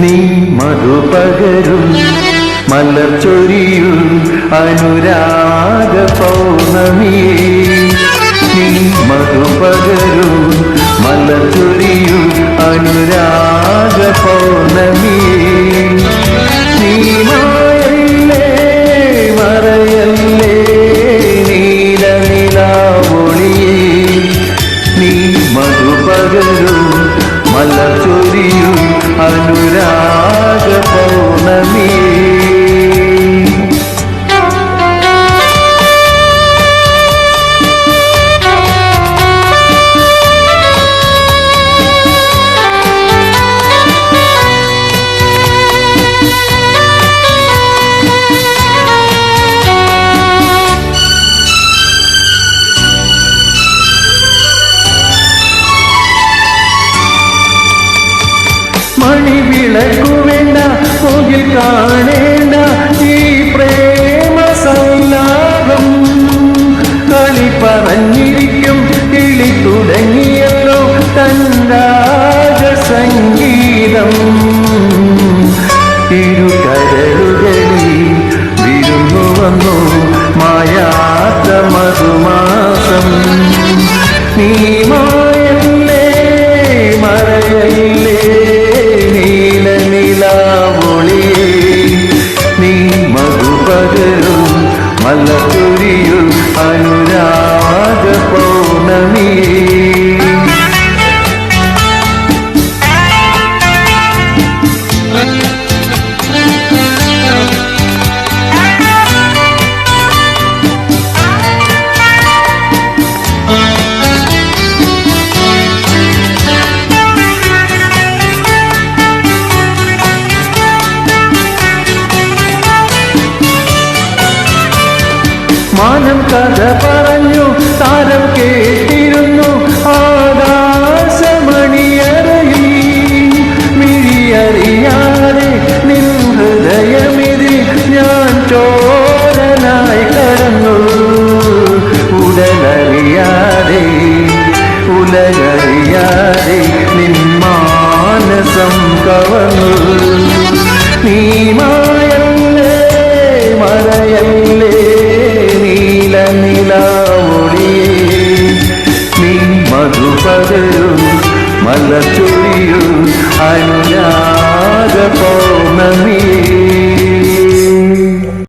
നീ മധുപകരും മലർച്ചൊരിയും അനുരാഗ പൗർണമിയെ. നീ മധുപകരും മലർച്ചൊരിയും അനുരാഗ പൗർണമിയെ. നീ മായല്ലേ നീ മലച്ചൊരിയും അനുരാഗ மணி விளக்கு வேண்டா கோயில் காணேண்டா. മലത്തുരിയും അനുരാഗ പൗർണമിയേ മാനം കഥ പറഞ്ഞു താരം കേട്ടിരുന്നു. ആകാശമണിയറയിൽ മിഴിയറിയാതെ നിൻ ഹൃദയമിതിൽ ഞാൻ ചോരനായി കടന്നു. ഉടലറിയാതെ ഉലകറിയാതെ നിൻ മാനസം കവർന്നു. left to you I'm not a poor man here